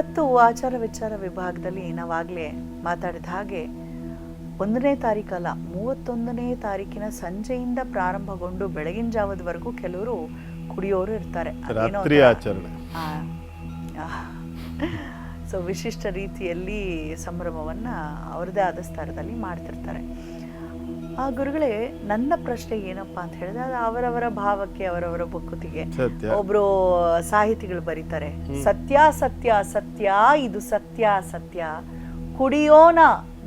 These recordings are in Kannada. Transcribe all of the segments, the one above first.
ಇವತ್ತು ಆಚಾರ ವಿಚಾರ ವಿಭಾಗದಲ್ಲಿ ನಾವಾಗಲೇ ಮಾತಾಡಿದ ಹಾಗೆ ಒಂದನೇ ತಾರೀಕಲ್ಲ ಮೂವತ್ತೊಂದನೇ ತಾರೀಕಿನ ಸಂಜೆಯಿಂದ ಪ್ರಾರಂಭಗೊಂಡು ಬೆಳಗಿನ ಜಾವದವರೆಗೂ ಕೆಲವರು ಕುಡಿಯೋರು ಇರ್ತಾರೆ. ಸೊ ವಿಶಿಷ್ಟ ರೀತಿಯಲ್ಲಿ ಸಂಭ್ರಮವನ್ನ ಅವರದೇ ಆದ ಸ್ಥಳದಲ್ಲಿ ಮಾಡ್ತಿರ್ತಾರೆ. ಆ ಗುರುಗಳೇ ನನ್ನ ಪ್ರಶ್ನೆ ಏನಪ್ಪಾ ಅಂತ ಹೇಳಿದ್ರೆ ಅದು ಅವರವರ ಭಾವಕ್ಕೆ ಅವರವರ ಬುಕ್ಕುತಿಗೆ. ಒಬ್ರು ಸಾಹಿತಿಗಳು ಬರೀತಾರೆ ಸತ್ಯ ಸತ್ಯ ಸತ್ಯ ಇದು ಸತ್ಯ ಸತ್ಯ. ಕುಡಿಯೋನ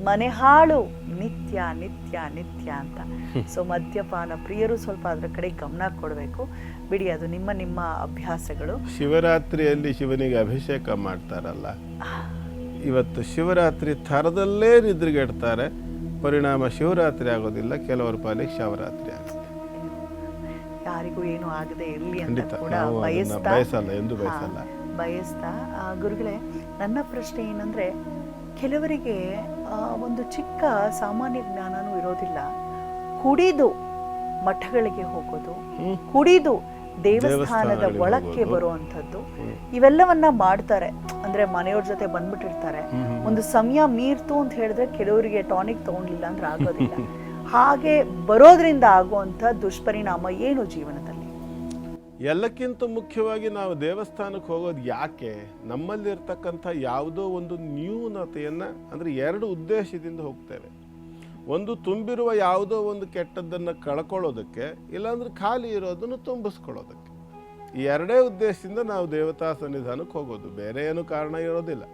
ಮನೆ ಹಾಳು ನಿತ್ಯ ನಿತ್ಯ ನಿತ್ಯ ಅಂತ. ಸೊ ಮದ್ಯಪಾನ ಪ್ರಿಯರು ಸ್ವಲ್ಪ ಅದ್ರ ಕಡೆ ಗಮನ ಕೊಡಬೇಕು. ಬಿಡಿ ಅದು ನಿಮ್ಮ ನಿಮ್ಮ ಅಭ್ಯಾಸಗಳು. ಶಿವರಾತ್ರಿಯಲ್ಲಿ ಶಿವನಿಗೆ ಅಭಿಷೇಕ ಮಾಡ್ತಾರಲ್ಲ. ಇವತ್ತು ಶಿವರಾತ್ರಿ ಥರದಲ್ಲೇ ನಿದ್ರೆಗೆಡ್ತಾರೆ. ಪರಿಣಾಮ ಶಿವರಾತ್ರಿ ಆಗೋದಿಲ್ಲ ಕೆಲವರ ಪಾಲಿಗೆ ಶಿವರಾತ್ರಿ ಆಗುತ್ತೆ. ಯಾರಿಗೂ ಏನು ಆಗದೆ ಇರಲಿ ಅಂತ ಕೂಡ ಬಯಸ್ತಾ ಬಯಸಲ್ಲ ಎಂದು ಬಯಸಲ್ಲ. ಬಯಸ್ತಾ. ಗುರುಗಳೇ ನನ್ನ ಪ್ರಶ್ನೆ ಏನಂದ್ರೆ ಕೆಲವರಿಗೆ ಒಂದು ಚಿಕ್ಕ ಸಾಮಾನ್ಯ ಜ್ಞಾನನೂ ಇರೋದಿಲ್ಲ. ಕುಡಿದು ಮಠಗಳಿಗೆ ಹೋಗೋದು ಕುಡಿದು ದೇವಸ್ಥಾನದ ಒಳಕ್ಕೆ. ಬರುವಂಥದ್ದು. ಇವೆಲ್ಲವನ್ನ ಮಾಡ್ತಾರೆ. ಅಂದ್ರೆ ಮನೆಯವ್ರ ಜೊತೆ ಬಂದ್ಬಿಟ್ಟಿರ್ತಾರೆ. ಒಂದು ಸಮಯ ಮೀರ್ತು ಅಂತ ಹೇಳಿದ್ರೆ ಕೆಲವರಿಗೆ ಟಾನಿಕ್ ತಗೊಂಡಿಲ್ಲ ಅಂದ್ರೆ ಆಗೋದಿಲ್ಲ. ಹಾಗೆ ಬರೋದ್ರಿಂದ ಆಗುವಂತ ದುಷ್ಪರಿಣಾಮ ಏನು ಜೀವನದಲ್ಲಿ? ಎಲ್ಲಕ್ಕಿಂತ ಮುಖ್ಯವಾಗಿ ನಾವು ದೇವಸ್ಥಾನಕ್ಕೆ ಹೋಗೋದು ಯಾಕೆ? ನಮ್ಮಲ್ಲಿರ್ತಕ್ಕಂಥ ಯಾವುದೋ ಒಂದು ನ್ಯೂನತೆಯನ್ನು ಅಂದರೆ ಎರಡು ಉದ್ದೇಶದಿಂದ ಹೋಗ್ತೇವೆ. ಒಂದು ತುಂಬಿರುವ ಯಾವುದೋ ಒಂದು ಕೆಟ್ಟದ್ದನ್ನು ಕಳ್ಕೊಳ್ಳೋದಕ್ಕೆ, ಇಲ್ಲಾಂದ್ರೆ ಖಾಲಿ ಇರೋದನ್ನು ತುಂಬಿಸ್ಕೊಳ್ಳೋದಕ್ಕೆ. ಈ ಎರಡೇ ಉದ್ದೇಶದಿಂದ ನಾವು ದೇವತಾ ಸನ್ನಿಧಾನಕ್ಕೆ ಹೋಗೋದು. ಬೇರೆ ಏನು ಕಾರಣ ಇರೋದಿಲ್ಲ.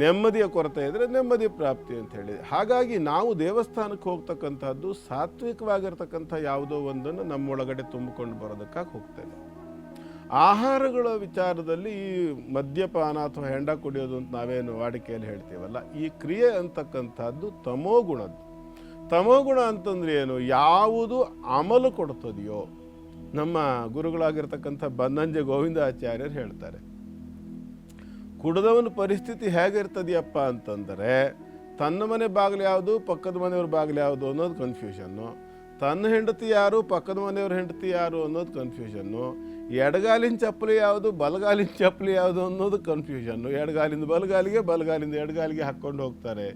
ನೆಮ್ಮದಿಯ ಕೊರತೆ ಇದ್ದರೆ ನೆಮ್ಮದಿ ಪ್ರಾಪ್ತಿ ಅಂತ ಹೇಳಿ. ಹಾಗಾಗಿ ನಾವು ದೇವಸ್ಥಾನಕ್ಕೆ ಹೋಗ್ತಕ್ಕಂಥದ್ದು ಸಾತ್ವಿಕವಾಗಿರ್ತಕ್ಕಂಥ ಯಾವುದೋ ಒಂದನ್ನು ನಮ್ಮೊಳಗಡೆ ತುಂಬಿಕೊಂಡು ಬರೋದಕ್ಕಾಗಿ ಹೋಗ್ತೇವೆ. ಆಹಾರಗಳ ವಿಚಾರದಲ್ಲಿ ಈ ಮದ್ಯಪಾನ ಅಥವಾ ಹೆಂಡ ಕುಡಿಯೋದು ಅಂತ ನಾವೇನು ವಾಡಿಕೆಯಲ್ಲಿ ಹೇಳ್ತೀವಲ್ಲ, ಈ ಕ್ರಿಯೆ ಅಂತಕ್ಕಂಥದ್ದು ತಮೋಗುಣದ್ದು ತಮೋಗುಣ ಅಂತಂದ್ರೆ ಏನು? ಯಾವುದು ಅಮಲು ಕೊಡ್ತದೆಯೋ? ನಮ್ಮ ಗುರುಗಳಾಗಿರ್ತಕ್ಕಂಥ ಬನ್ನಂಜೆ ಗೋವಿಂದಾಚಾರ್ಯರು ಹೇಳ್ತಾರೆ, ಕುಡಿದವನ ಪರಿಸ್ಥಿತಿ ಹೇಗಿರ್ತದೆಯಪ್ಪ ಅಂತಂದರೆ, ತನ್ನ ಮನೆ ಬಾಗಿಲು ಯಾವುದು, ಪಕ್ಕದ ಮನೆಯವ್ರ ಬಾಗಿಲು ಯಾವುದು ಅನ್ನೋದು ಕನ್ಫ್ಯೂಷನ್ನು ತನ್ನ ಹೆಂಡತಿ ಯಾರು, ಪಕ್ಕದ ಮನೆಯವ್ರ ಹೆಂಡತಿ ಯಾರು ಅನ್ನೋದು ಕನ್ಫ್ಯೂಷನ್ನು ಎಡಗಾಲಿನ ಚಪ್ಪಲಿ ಯಾವುದು, ಬಲಗಾಲಿನ ಚಪ್ಪಲಿ ಯಾವುದು ಅನ್ನೋದು ಕನ್ಫ್ಯೂಷನ್ನು ಎಡಗಾಲಿಂದ ಬಲಗಾಲಿಗೆ, ಬಲಗಾಲಿಂದ ಎಡಗಾಲಿಗೆ ಹಾಕ್ಕೊಂಡು ಹೋಗ್ತಾರೆ.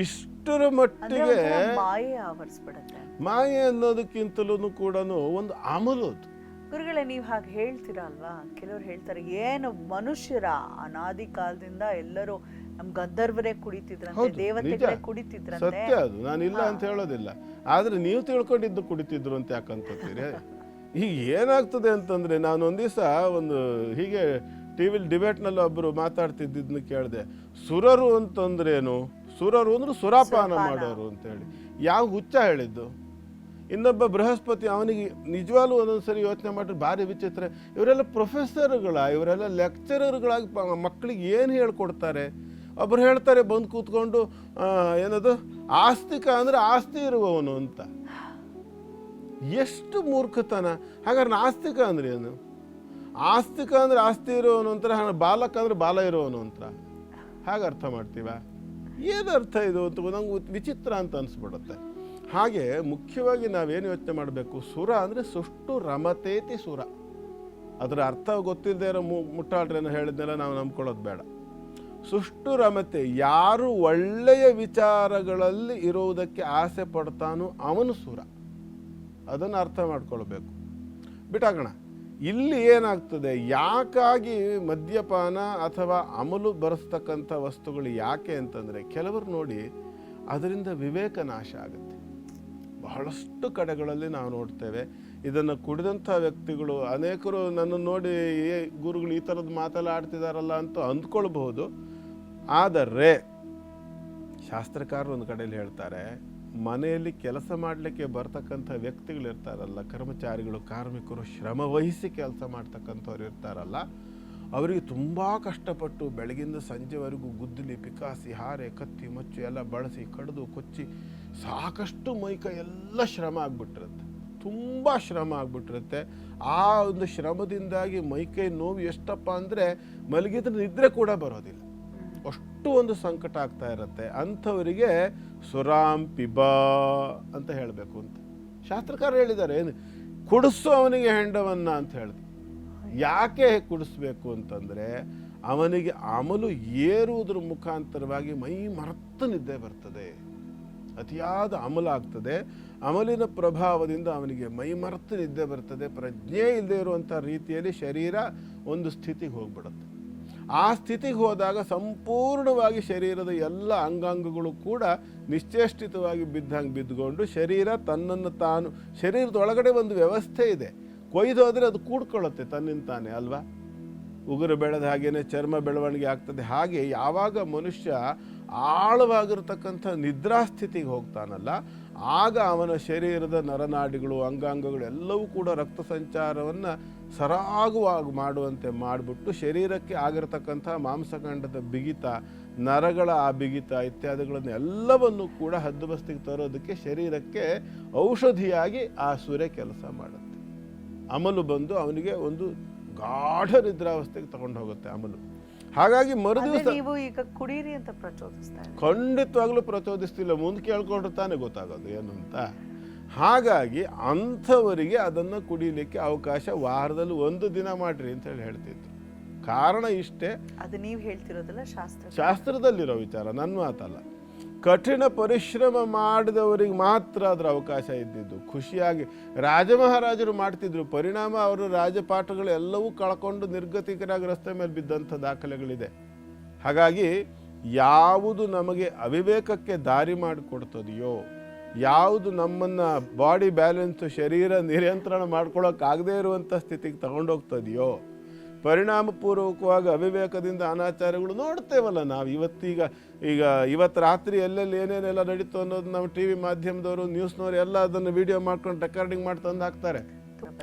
ಇಷ್ಟರ ಮಟ್ಟಿಗೆ ಮಾಯೆ ಆವರಿಸ್ಬಿಡುತ್ತೆ. ಮಾಯೆ ಅನ್ನೋದಕ್ಕಿಂತಲೂ ಕೂಡ ಒಂದು ಅಮಲು ಅದು. ಗುರುಗಳೇ ನೀವು ಹಾಗೆ ಹೇಳ್ತೀರಾ ಅಲ್ವಾ ಕೆಲವ್ರು ಹೇಳ್ತಾರೆ ಏನು ಮನುಷ್ಯರ? ಅನಾದಿ ಕಾಲದಿಂದ ಎಲ್ಲರೂ ನಮ್ ಗಂಧರ್ವರೇ ಕುಡಿತಿದ್ರಂತೆ ದೇವತೆಗಳೇ. ಕುಡಿತಿದ್ರಂತೆ. ಸತ್ಯ ಅದು. ನಾನು ಇಲ್ಲ ಅಂತ ಹೇಳೋದಿಲ್ಲ. ಆದ್ರೆ ನೀವು ತಿಳ್ಕೊಂಡಿದ್ದು ಕುಡಿತಿದ್ರು ಅಂತ ಯಾಕಂತೀರಿ ಈಗ ಏನಾಗ್ತದೆ ಅಂತಂದ್ರೆ ನಾನು ಒಂದ್ ದಿವಸ ಒಂದು ಹೀಗೆ ಟಿ ವಿಲಿ ಡಿಬೇಟ್ನಲ್ಲಿ ಒಬ್ಬರು ಮಾತಾಡ್ತಿದ್ದಿದ್ದನ್ನು ಕೇಳಿದೆ ಸುರರು ಅಂತಂದ್ರೇನು? ಸುರರು ಅಂದ್ರೆ ಸುರಾಪಾನ ಮಾಡೋರು ಅಂತೇಳಿ. ಯಾವ ಹುಚ್ಚ ಹೇಳಿದ್ದು? ಇನ್ನೊಬ್ಬ ಬೃಹಸ್ಪತಿ ಅವನಿಗೆ ನಿಜವಾಗ್ಲೂ ಒಂದೊಂದ್ಸರಿ ಯೋಚನೆ ಮಾಡಿದ್ರೆ ಭಾರಿ ವಿಚಿತ್ರ. ಇವರೆಲ್ಲ ಪ್ರೊಫೆಸರ್ಗಳ ಇವರೆಲ್ಲ ಲೆಕ್ಚರರ್ಗಳಾಗಿ ಮಕ್ಕಳಿಗೆ ಏನು ಹೇಳ್ಕೊಡ್ತಾರೆ? ಒಬ್ರು ಹೇಳ್ತಾರೆ ಬಂದು ಕೂತ್ಕೊಂಡು ಏನದು? ಆಸ್ತಿಕ ಅಂದ್ರೆ ಆಸ್ತಿ ಇರುವವನು ಅಂತ. ಎಷ್ಟು ಮೂರ್ಖತನ. ಹಾಗಾದ್ರೆ ನಾಸ್ತಿಕ ಅಂದ್ರೆ ಏನು? ಆಸ್ತಿಕ ಅಂದ್ರೆ ಆಸ್ತಿ ಇರುವವನು ಅಂತಾರೆ ಬಾಲಕ ಅಂದ್ರೆ ಬಾಲ ಇರುವವನು ಅಂತ ಹಾಗೆ ಅರ್ಥ ಮಾಡ್ತೀವ? ಏನು ಅರ್ಥ ಇದು ಅಂತ ನಂಗೆ ವಿಚಿತ್ರ ಅಂತ ಅನಿಸ್ಬಿಡುತ್ತೆ. ಹಾಗೆ ಮುಖ್ಯವಾಗಿ ನಾವೇನು ಯೋಚನೆ ಮಾಡಬೇಕು, ಸುರ ಅಂದರೆ ಸುಷ್ಟು ರಮತೇತಿ ಸುರ. ಅದರ ಅರ್ಥ ಗೊತ್ತಿಲ್ಲದೆ ಇರೋ ಮು, ಮುಟ್ಟಾಳ್ರೇನೋ ಹೇಳಿದ್ನೆಲ್ಲ, ನಾವು ನಂಬ್ಕೊಳ್ಳೋದು ಬೇಡ. ಸುಷ್ಟು ರಮತೆ, ಯಾರು ಒಳ್ಳೆಯ ವಿಚಾರಗಳಲ್ಲಿ ಇರುವುದಕ್ಕೆ ಆಸೆ ಪಡ್ತಾನೋ ಅವನು ಸುರ. ಅದನ್ನು ಅರ್ಥ ಮಾಡ್ಕೊಳ್ಬೇಕು. ಬಿಟ್ಟಾಗೋಣ. ಇಲ್ಲಿ ಏನಾಗ್ತದೆ? ಯಾಕಾಗಿ ಮದ್ಯಪಾನ ಅಥವಾ ಅಮಲು ಬರೆಸ್ತಕ್ಕಂಥ ವಸ್ತುಗಳು ಯಾಕೆ ಅಂತಂದರೆ, ಕೆಲವರು ನೋಡಿ ಅದರಿಂದ ವಿವೇಕ ನಾಶ ಆಗುತ್ತೆ. ಬಹಳಷ್ಟು ಕಡೆಗಳಲ್ಲಿ ನಾವು ನೋಡ್ತೇವೆ. ಇದನ್ನು ಕುಡಿದಂಥ ವ್ಯಕ್ತಿಗಳು, ಅನೇಕರು ನನ್ನನ್ನು ನೋಡಿ, ಏ ಗುರುಗಳು ಈ ಥರದ್ದು ಮಾತೆಲ್ಲ ಆಡ್ತಿದಾರಲ್ಲ ಅಂತ ಅಂದ್ಕೊಳ್ಬಹುದು. ಆದರೆ, ಶಾಸ್ತ್ರಕಾರರು ಒಂದು ಕಡೆಯಲ್ಲಿ ಹೇಳ್ತಾರೆ ಮನೆಯಲ್ಲಿ ಕೆಲಸ ಮಾಡಲಿಕ್ಕೆ ಬರ್ತಕ್ಕಂಥ ವ್ಯಕ್ತಿಗಳು ಇರ್ತಾರಲ್ಲ, ಕರ್ಮಚಾರಿಗಳು, ಕಾರ್ಮಿಕರು, ಶ್ರಮ ವಹಿಸಿ ಕೆಲಸ ಮಾಡ್ತಕ್ಕಂಥವ್ರು ಇರ್ತಾರಲ್ಲ, ಅವರಿಗೆ ತುಂಬ ಕಷ್ಟಪಟ್ಟು ಬೆಳಗಿಂದ ಸಂಜೆವರೆಗೂ ಗುದ್ದಲಿ ಪಿಕಾಸಿ ಹಾರೆ, ಕತ್ತಿ, ಮಚ್ಚು ಎಲ್ಲ ಬಳಸಿ, ಕಡಿದು, ಕೊಚ್ಚಿ ಸಾಕಷ್ಟು ಮೈಕೈ ಎಲ್ಲ ಶ್ರಮ ಆಗ್ಬಿಟ್ಟಿರುತ್ತೆ. ತುಂಬ ಶ್ರಮ ಆಗ್ಬಿಟ್ಟಿರುತ್ತೆ. ಆ ಒಂದು ಶ್ರಮದಿಂದಾಗಿ ಮೈಕೈ ನೋವು ಎಷ್ಟಪ್ಪ ಅಂದರೆ ಮಲಗಿದ್ರೆ ನಿದ್ರೆ ಕೂಡ ಬರೋದಿಲ್ಲ. ಅಷ್ಟು ಒಂದು ಸಂಕಟ ಆಗ್ತಾ ಇರುತ್ತೆ. ಅಂಥವರಿಗೆ ಸುರಾಂ ಪಿಬಾ ಅಂತ ಹೇಳಬೇಕು ಅಂತ. ಶಾಸ್ತ್ರಕಾರ ಹೇಳಿದ್ದಾರೆ, ಏನು ಕುಡಿಸು ಅವನಿಗೆ ಹೆಂಡವನ್ನು ಅಂತ ಹೇಳಿದ್ರು ಯಾಕೆ ಕುಡಿಸ್ಬೇಕು ಅಂತಂದರೆ, ಅವನಿಗೆ ಅಮಲು ಏರುವುದರ ಮುಖಾಂತರವಾಗಿ ಮೈ ಮರೆತು ನಿದ್ದೆ ಬರ್ತದೆ. ಅತಿಯಾದ ಅಮಲ ಆಗ್ತದೆ. ಅಮಲಿನ ಪ್ರಭಾವದಿಂದ ಅವನಿಗೆ ಮೈ ಮರೆತು ನಿದ್ದೆ ಬರ್ತದೆ. ಪ್ರಜ್ಞೆ ಇಲ್ಲದೆ ಇರುವಂಥ ರೀತಿಯಲ್ಲಿ ಶರೀರ ಒಂದು ಸ್ಥಿತಿಗೆ ಹೋಗ್ಬಿಡುತ್ತೆ. ಆ ಸ್ಥಿತಿಗೆ ಹೋದಾಗ ಸಂಪೂರ್ಣವಾಗಿ ಶರೀರದ ಎಲ್ಲ ಅಂಗಾಂಗಗಳು ಕೂಡ ನಿಶ್ಚೇಷ್ಟಿತವಾಗಿ ಬಿದ್ದಂಗೆ ಬಿದ್ದುಕೊಂಡು ಶರೀರ ತನ್ನನ್ನು ತಾನು, ಶರೀರದ ಒಳಗಡೆ ಒಂದು ವ್ಯವಸ್ಥೆ ಇದೆ. ಕೊಯ್ದೋದ್ರೆ ಅದು ಕೂಡ್ಕೊಳ್ಳುತ್ತೆ ತನ್ನಿಂದ ತಾನೇ ಅಲ್ವಾ? ಉಗುರು ಬೆಳೆದ ಹಾಗೇನೆ ಚರ್ಮ ಬೆಳವಣಿಗೆ ಆಗ್ತದೆ. ಹಾಗೆ ಯಾವಾಗ ಮನುಷ್ಯ ಆಳವಾಗಿರ್ತಕ್ಕಂಥ ನಿದ್ರಾಸ್ಥಿತಿಗೆ ಹೋಗ್ತಾನಲ್ಲ, ಆಗ ಅವನ ಶರೀರದ ನರನಾಡಿಗಳು, ಅಂಗಾಂಗಗಳು ಎಲ್ಲವೂ ಕೂಡ ರಕ್ತ ಸಂಚಾರವನ್ನು ಸರಾಗವಾಗಿ ಮಾಡುವಂತೆ ಮಾಡಿಬಿಟ್ಟು ಶರೀರಕ್ಕೆ ಆಗಿರತಕ್ಕಂಥ ಮಾಂಸಖಂಡದ ಬಿಗಿತ ನರಗಳ ಆ ಬಿಗಿತ ಇತ್ಯಾದಿಗಳನ್ನು ಎಲ್ಲವನ್ನು ಕೂಡ ಹದ್ದುಬಸ್ತಿಗೆ ತರೋದಕ್ಕೆ ಶರೀರಕ್ಕೆ ಔಷಧಿಯಾಗಿ ಆ ಸೂರ್ಯ ಕೆಲಸ ಮಾಡುತ್ತೆ. ಅಮಲು ಬಂದು ಅವನಿಗೆ ಒಂದು ಗಾಢ ನಿದ್ರಾವಸ್ಥೆಗೆ ತಗೊಂಡು ಹೋಗುತ್ತೆ ಅಮಲು. ಹಾಗಾಗಿ ಮರುದಿವಸ ನೀವು ಈಗ ಕುಡೀರಿ ಅಂತ ಪ್ರಚೋದಿಸ್ತಾ. ಖಂಡಿತವಾಗ್ಲೂ ಪ್ರಚೋದಿಸ್ತಿಲ್ಲ. ಮುಂದೆ ಕೇಳ್ಕೊಂಡ್ರೆ ತಾನೇ ಗೊತ್ತಾಗೋದು. ಏನು ಅಂತ ಹಾಗಾಗಿ ಅಂಥವರಿಗೆ ಅದನ್ನು ಕುಡಿಲಿಕ್ಕೆ ಅವಕಾಶ ವಾರದಲ್ಲಿ ಒಂದು ದಿನ ಮಾಡ್ರಿ ಅಂತ ಹೇಳಿ ಹೇಳ್ತಿತ್ತು ಕಾರಣ ಇಷ್ಟೇ. ಅದು ನೀವು ಹೇಳ್ತಿರೋದಲ್ಲ ಶಾಸ್ತ್ರ. ಶಾಸ್ತ್ರದಲ್ಲಿರೋ ವಿಚಾರ ನನ್ನ ಮಾತಲ್ಲ. ಕಠಿಣ ಪರಿಶ್ರಮ ಮಾಡಿದವರಿಗೆ ಮಾತ್ರ ಅದರ ಅವಕಾಶ ಇದ್ದಿದ್ದು. ಖುಷಿಯಾಗಿ ರಾಜಮಹಾರಾಜರು ಮಾಡ್ತಿದ್ರು. ಪರಿಣಾಮ ಅವರು ರಾಜಪಾಠಗಳು ಎಲ್ಲವೂ ಕಳ್ಕೊಂಡು ನಿರ್ಗತಿಕರಾಗಿ ರಸ್ತೆ ಮೇಲೆ ಬಿದ್ದಂಥ ದಾಖಲೆಗಳಿದೆ. ಹಾಗಾಗಿ ಯಾವುದು ನಮಗೆ ಅವಿವೇಕಕ್ಕೆ ದಾರಿ ಮಾಡಿಕೊಡ್ತದೆಯೋ ಯಾವುದು ನಮ್ಮನ್ನು ಬಾಡಿ ಬ್ಯಾಲೆನ್ಸು, ಶರೀರ ನಿಯಂತ್ರಣ ಮಾಡ್ಕೊಳ್ಳೋಕ್ಕಾಗದೇ ಇರುವಂಥ ಸ್ಥಿತಿಗೆ ತಗೊಂಡೋಗ್ತದೆಯೋ? ಪರಿಣಾಮಪೂರ್ವಕವಾಗಿ ಅವಿವೇಕದಿಂದ ಅನಾಚಾರಗಳು ನೋಡ್ತೇವಲ್ಲ ನಾವು. ಇವತ್ತೀಗ ಈಗ ಇವತ್ತು ರಾತ್ರಿ ಎಲ್ಲೆಲ್ಲಿ ಏನೇನೆಲ್ಲ ನಡೀತು ಅನ್ನೋದು ನಾವು ಟಿ ವಿ ಮಾಧ್ಯಮದವರು, ನ್ಯೂಸ್ನವರು ಎಲ್ಲ ಅದನ್ನು ವಿಡಿಯೋ ಮಾಡ್ಕೊಂಡು ರೆಕಾರ್ಡಿಂಗ್ ಮಾಡಿ ತಂದು ಹಾಕ್ತಾರೆ.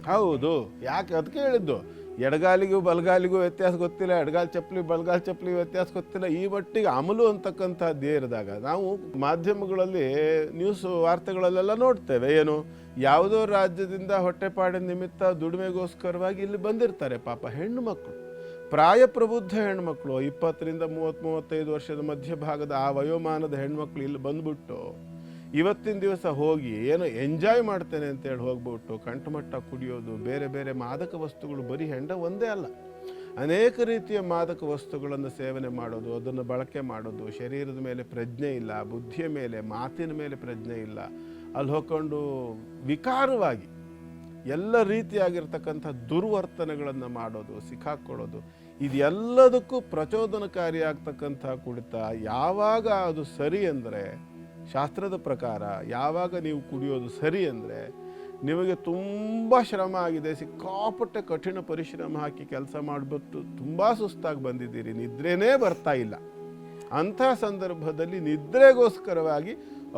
ಹೌದು. ಯಾಕೆ? ಅದಕ್ಕೆ ಹೇಳಿದ್ದು. ಎಡಗಾಲಿಗೂ ಬಲಗಾಲಿಗೂ ವ್ಯತ್ಯಾಸ ಗೊತ್ತಿಲ್ಲ, ಎಡಗಾಲ್ ಚಪ್ಪಲಿ, ಬಲಗಾಲ್ ಚಪ್ಪಲಿ ವ್ಯತ್ಯಾಸ ಗೊತ್ತಿಲ್ಲ. ಈ ಮಟ್ಟಿಗೆ ಅಮಲು ಅಂತಕ್ಕಂಥದ್ದೇ ಇರಿದಾಗ ನಾವು ಮಾಧ್ಯಮಗಳಲ್ಲಿ ನ್ಯೂಸ್ ವಾರ್ತೆಗಳಲ್ಲೆಲ್ಲ ನೋಡ್ತೇವೆ. ಏನು, ಯಾವುದೋ ರಾಜ್ಯದಿಂದ ಹೊಟ್ಟೆಪಾಡಿನ ನಿಮಿತ್ತ ದುಡಿಮೆಗೋಸ್ಕರವಾಗಿ ಇಲ್ಲಿ ಬಂದಿರ್ತಾರೆ ಪಾಪ ಹೆಣ್ಣು ಮಕ್ಕಳು. ಪ್ರಾಯ ಪ್ರಬುದ್ಧ ಹೆಣ್ಮಕ್ಳು ಇಪ್ಪತ್ತರಿಂದ ಮೂವತ್ತು ಮೂವತ್ತೈದು ವರ್ಷದ ಮಧ್ಯಭಾಗದ ಆ ವಯೋಮಾನದ ಹೆಣ್ಮಕ್ಳು ಇಲ್ಲಿ ಬಂದ್ಬಿಟ್ಟು ಇವತ್ತಿನ ದಿವಸ ಹೋಗಿ ಏನು ಎಂಜಾಯ್ ಮಾಡ್ತೇನೆ ಅಂತೇಳಿ ಹೋಗ್ಬಿಟ್ಟು ಕಂಠಮಟ್ಟ ಕುಡಿಯೋದು, ಬೇರೆ ಬೇರೆ ಮಾದಕ ವಸ್ತುಗಳು ಬರೀ ಹೆಂಡ ಒಂದೇ ಅಲ್ಲ. ಅನೇಕ ರೀತಿಯ ಮಾದಕ ವಸ್ತುಗಳನ್ನು ಸೇವನೆ ಮಾಡೋದು, ಅದನ್ನು ಬಳಕೆ ಮಾಡೋದು, ಶರೀರದ ಮೇಲೆ ಪ್ರಜ್ಞೆ ಇಲ್ಲ, ಬುದ್ಧಿಯ ಮೇಲೆ, ಮಾತಿನ ಮೇಲೆ ಪ್ರಜ್ಞೆ ಇಲ್ಲ. ಅಲ್ಲಿ ಹೋಗ್ಕೊಂಡು ವಿಕಾರವಾಗಿ ಎಲ್ಲ ರೀತಿಯಾಗಿರ್ತಕ್ಕಂಥ ದುರ್ವರ್ತನೆಗಳನ್ನು ಮಾಡೋದು ಸಿಕ್ಕಾಕ್ಕೊಳ್ಳೋದು ಇದೆಲ್ಲದಕ್ಕೂ ಪ್ರಚೋದನಕಾರಿಯಾಗ್ತಕ್ಕಂಥ ಕುಡಿತ ಯಾವಾಗ ಅದು ಸರಿ ಅಂದರೆ ಶಾಸ್ತ್ರದ ಪ್ರಕಾರ ಯಾವಾಗ ನೀವು ಕುಡಿಯೋದು ಸರಿ ಅಂದರೆ ನಿಮಗೆ ತುಂಬ ಶ್ರಮ ಆಗಿದೆ, ಸಿಕ್ಕಾಪಟ್ಟೆ ಕಠಿಣ ಪರಿಶ್ರಮ ಹಾಕಿ ಕೆಲಸ ಮಾಡಿಬಿಟ್ಟು ತುಂಬ ಸುಸ್ತಾಗಿ ಬಂದಿದ್ದೀರಿ, ನಿದ್ರೆನೇ ಬರ್ತಾ ಇಲ್ಲ. ಅಂಥ ಸಂದರ್ಭದಲ್ಲಿ ನಿದ್ರೆಗೋಸ್ಕರವಾಗಿ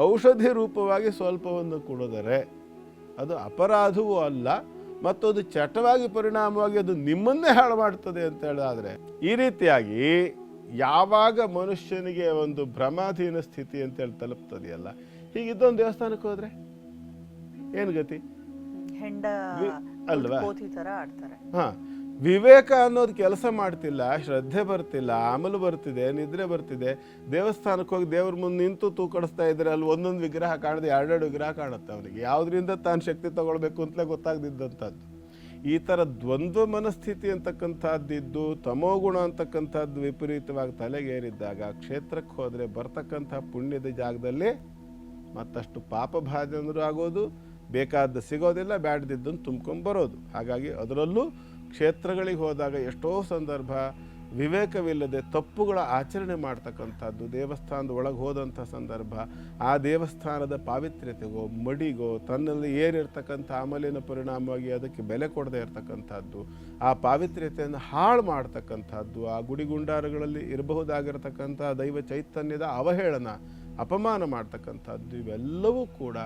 ಔಷಧಿ ರೂಪವಾಗಿ ಸ್ವಲ್ಪವನ್ನು ಕೊಡಿದರೆ ಅದು ಅಪರಾಧವೂ ಅಲ್ಲ ಮತ್ತು ಅದು ಚಟವಾಗಿ ಪರಿಣಾಮವಾಗಿ ಅದು ನಿಮ್ಮನ್ನೇ ಹಾಳು ಮಾಡ್ತದೆ ಅಂತ ಹೇಳಿದ್ರೆ ಈ ರೀತಿಯಾಗಿ ಯಾವಾಗ ಮನುಷ್ಯನಿಗೆ ಒಂದು ಭ್ರಮಾಧೀನ ಸ್ಥಿತಿ ಅಂತೇಳಿ ತಲುಪ್ತದೆಯಲ್ಲ ಹೀಗಿದ್ದೊಂದು ದೇವಸ್ಥಾನಕ್ಕೆ ಹೋದ್ರೆ ಏನು ಗತಿ? ಹೆಂಡ ಅಲ್ವಾ? ಹಾ ವಿವೇಕ ಅನ್ನೋದು ಕೆಲಸ ಮಾಡ್ತಿಲ್ಲ ಶ್ರದ್ಧೆ ಬರ್ತಿಲ್ಲ ಆಮಲು ಬರ್ತಿದೆ ನಿದ್ರೆ ಬರ್ತಿದೆ. ದೇವಸ್ಥಾನಕ್ಕೆ ಹೋಗಿ ದೇವ್ರ ಮುಂದೆ ನಿಂತು ತೂಕಡಿಸ್ತಾ ಇದ್ರೆ ಅಲ್ಲಿ ಒಂದೊಂದು ವಿಗ್ರಹ ಕಾಣದೆ ಎರಡೆರಡು ವಿಗ್ರಹ ಕಾಣುತ್ತೆ ಅವನಿಗೆ. ಯಾವ್ದ್ರಿಂದ ತಾನು ಶಕ್ತಿ ತಗೊಳ್ಬೇಕು ಅಂತಲೇ ಗೊತ್ತಾಗದಿದ್ದಂಥದ್ದು ಈ ಥರ ದ್ವಂದ್ವ ಮನಸ್ಥಿತಿ ಅಂತಕ್ಕಂಥದ್ದಿದ್ದು ತಮೋಗುಣ ಅಂತಕ್ಕಂಥದ್ದು ವಿಪರೀತವಾಗಿ ತಲೆಗೇರಿದ್ದಾಗ, ಕ್ಷೇತ್ರಕ್ಕೆ ಹೋದರೆ ಬರ್ತಕ್ಕಂಥ ಪುಣ್ಯದ ಜಾಗದಲ್ಲಿ ಮತ್ತಷ್ಟು ಪಾಪ ಅಂದರೂ ಆಗೋದು, ಬೇಕಾದ ಸಿಗೋದಿಲ್ಲ, ಬ್ಯಾಡ್ದಿದ್ದನ್ನು ತುಂಬ್ಕೊಂಡು ಬರೋದು. ಹಾಗಾಗಿ ಅದರಲ್ಲೂ ಕ್ಷೇತ್ರಗಳಿಗೆ ಹೋದಾಗ ಎಷ್ಟೋ ಸಂದರ್ಭ ವಿವೇಕವಿಲ್ಲದೆ ತಪ್ಪುಗಳ ಆಚರಣೆ ಮಾಡ್ತಕ್ಕಂಥದ್ದು ದೇವಸ್ಥಾನದ ಒಳಗೆ ಹೋದಂಥ ಸಂದರ್ಭ, ಆ ದೇವಸ್ಥಾನದ ಪಾವಿತ್ರ್ಯತೆಗೋ, ಮಡಿಗೋ, ತನ್ನಲ್ಲಿ ಏರಿರ್ತಕ್ಕಂಥ ಅಮಲಿನ ಪರಿಣಾಮವಾಗಿ ಅದಕ್ಕೆ ಬೆಲೆ ಕೊಡದೇ ಇರತಕ್ಕಂಥದ್ದು, ಆ ಪಾವಿತ್ರ್ಯತೆಯನ್ನು ಹಾಳು ಮಾಡ್ತಕ್ಕಂಥದ್ದು, ಆ ಗುಡಿಗುಂಡಾರಗಳಲ್ಲಿ ಇರಬಹುದಾಗಿರ್ತಕ್ಕಂಥ ದೈವ ಚೈತನ್ಯದ ಅವಹೇಳನ, ಅಪಮಾನ ಮಾಡ್ತಕ್ಕಂಥದ್ದು ಇವೆಲ್ಲವೂ ಕೂಡ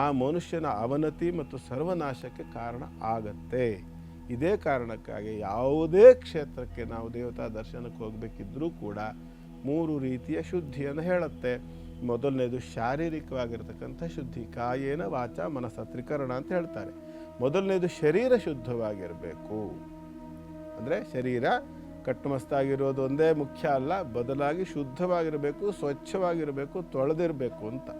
ಆ ಮನುಷ್ಯನ ಅವನತಿ ಮತ್ತು ಸರ್ವನಾಶಕ್ಕೆ ಕಾರಣ ಆಗತ್ತೆ. ಇದೇ ಕಾರಣಕ್ಕಾಗಿ ಯಾವುದೇ ಕ್ಷೇತ್ರಕ್ಕೆ ನಾವು ದೇವತಾ ದರ್ಶನಕ್ಕೆ ಹೋಗಬೇಕಿದ್ರೂ ಕೂಡ ಮೂರು ರೀತಿಯ ಶುದ್ಧಿಯನ್ನು ಹೇಳುತ್ತೆ. ಮೊದಲನೇದು ಶಾರೀರಿಕವಾಗಿರ್ತಕ್ಕಂಥ ಶುದ್ಧಿ, ಕಾಯೇನ ವಾಚ ಮನಸ್ಸ ತ್ರಿಕರಣ ಅಂತ ಹೇಳ್ತಾರೆ. ಮೊದಲನೇದು ಶರೀರ ಶುದ್ಧವಾಗಿರಬೇಕು. ಅಂದರೆ ಶರೀರ ಕಟ್ಟುಮಸ್ತಾಗಿರೋದು ಒಂದೇ ಮುಖ್ಯ ಅಲ್ಲ, ಬದಲಾಗಿ ಶುದ್ಧವಾಗಿರಬೇಕು, ಸ್ವಚ್ಛವಾಗಿರಬೇಕು, ತೊಳೆದಿರಬೇಕು ಅಂತ.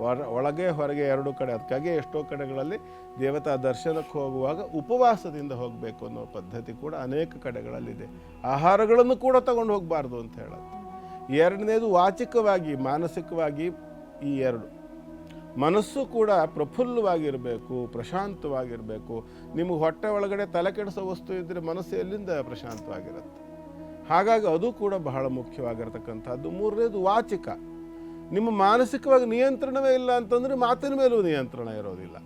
ಹೊರ, ಒಳಗೆ, ಹೊರಗೆ ಎರಡು ಕಡೆ. ಅದಕ್ಕಾಗಿ ಎಷ್ಟೋ ಕಡೆಗಳಲ್ಲಿ ದೇವತಾ ದರ್ಶನಕ್ಕೆ ಹೋಗುವಾಗ ಉಪವಾಸದಿಂದ ಹೋಗಬೇಕು ಅನ್ನೋ ಪದ್ಧತಿ ಕೂಡ ಅನೇಕ ಕಡೆಗಳಲ್ಲಿದೆ. ಆಹಾರಗಳನ್ನು ಕೂಡ ತಗೊಂಡು ಹೋಗಬಾರ್ದು ಅಂತ ಹೇಳುತ್ತೆ. ಎರಡನೇದು ವಾಚಿಕವಾಗಿ, ಮಾನಸಿಕವಾಗಿ ಈ ಎರಡು. ಮನಸ್ಸು ಕೂಡ ಪ್ರಫುಲ್ಲವಾಗಿರಬೇಕು, ಪ್ರಶಾಂತವಾಗಿರಬೇಕು. ನಿಮಗೆ ಹೊಟ್ಟೆ ಒಳಗಡೆ ತಲೆ ಕೆಡಿಸೋ ವಸ್ತು ಇದ್ದರೆ ಮನಸ್ಸು ಎಲ್ಲಿಂದ ಪ್ರಶಾಂತವಾಗಿರುತ್ತೆ? ಹಾಗಾಗಿ ಅದು ಕೂಡ ಬಹಳ ಮುಖ್ಯವಾಗಿರತಕ್ಕಂಥದ್ದು. ಮೂರನೇದು ವಾಚಿಕ. ನಿಮ್ಮ ಮಾನಸಿಕವಾಗಿ ನಿಯಂತ್ರಣವೇ ಇಲ್ಲ ಅಂತಂದರೆ ಮಾತಿನ ಮೇಲೂ ನಿಯಂತ್ರಣ ಇರೋದಿಲ್ಲ.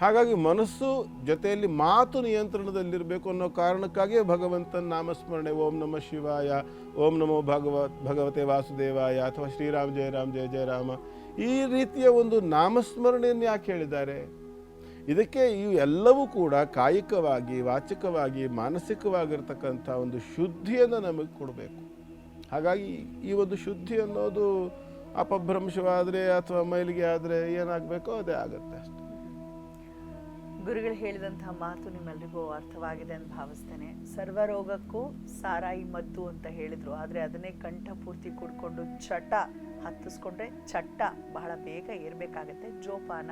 ಹಾಗಾಗಿ ಮನಸ್ಸು ಜೊತೆಯಲ್ಲಿ ಮಾತು ನಿಯಂತ್ರಣದಲ್ಲಿರಬೇಕು ಅನ್ನೋ ಕಾರಣಕ್ಕಾಗಿಯೇ ಭಗವಂತನ ನಾಮಸ್ಮರಣೆ, ಓಂ ನಮ ಶಿವಾಯ, ಓಂ ನಮೋ ಭಗವತ್ ಭಗವತೆ ವಾಸುದೇವಾಯ ಅಥವಾ ಶ್ರೀರಾಮ್ ಜಯ ರಾಮ್ ಜಯ ಜಯ ರಾಮ ಈ ರೀತಿಯ ಒಂದು ನಾಮಸ್ಮರಣೆಯನ್ನು ಯಾಕೆ ಹೇಳಿದ್ದಾರೆ? ಇದಕ್ಕೆ ಇವು ಎಲ್ಲವೂ ಕೂಡ ಕಾಯಿಕವಾಗಿ, ವಾಚಿಕವಾಗಿ, ಮಾನಸಿಕವಾಗಿರ್ತಕ್ಕಂಥ ಒಂದು ಶುದ್ಧಿಯನ್ನು ನಮಗೆ ಕೊಡಬೇಕು. ಹಾಗಾಗಿ ಈ ಒಂದು ಶುದ್ಧಿ ಅನ್ನೋದು ಅಪಭ್ರಂಶವಾದರೆ ಅಥವಾ ಮೈಲಿಗೆ ಆದರೆ ಏನಾಗಬೇಕೋ ಅದೇ ಆಗುತ್ತೆ ಅಷ್ಟೆ. ಗುರುಗಳು ಹೇಳಿದಂತಹ ಮಾತು ನಿಮ್ಮೆಲ್ರಿಗೂ ಅರ್ಥವಾಗಿದೆ ಅಂತ ಭಾವಿಸ್ತೇನೆ. ಸರ್ವರೋಗಕ್ಕೂ ಸಾರಾಯಿ ಮದ್ದು ಅಂತ ಹೇಳಿದ್ರು. ಆದರೆ ಅದನ್ನೇ ಕಂಠ ಪೂರ್ತಿ ಕುಡ್ಕೊಂಡು ಚಟ ಹತ್ತಿಸ್ಕೊಂಡ್ರೆ ಚಟ್ಟ ಬಹಳ ಬೇಗ ಏರ್ಬೇಕಾಗತ್ತೆ. ಜೋಪಾನ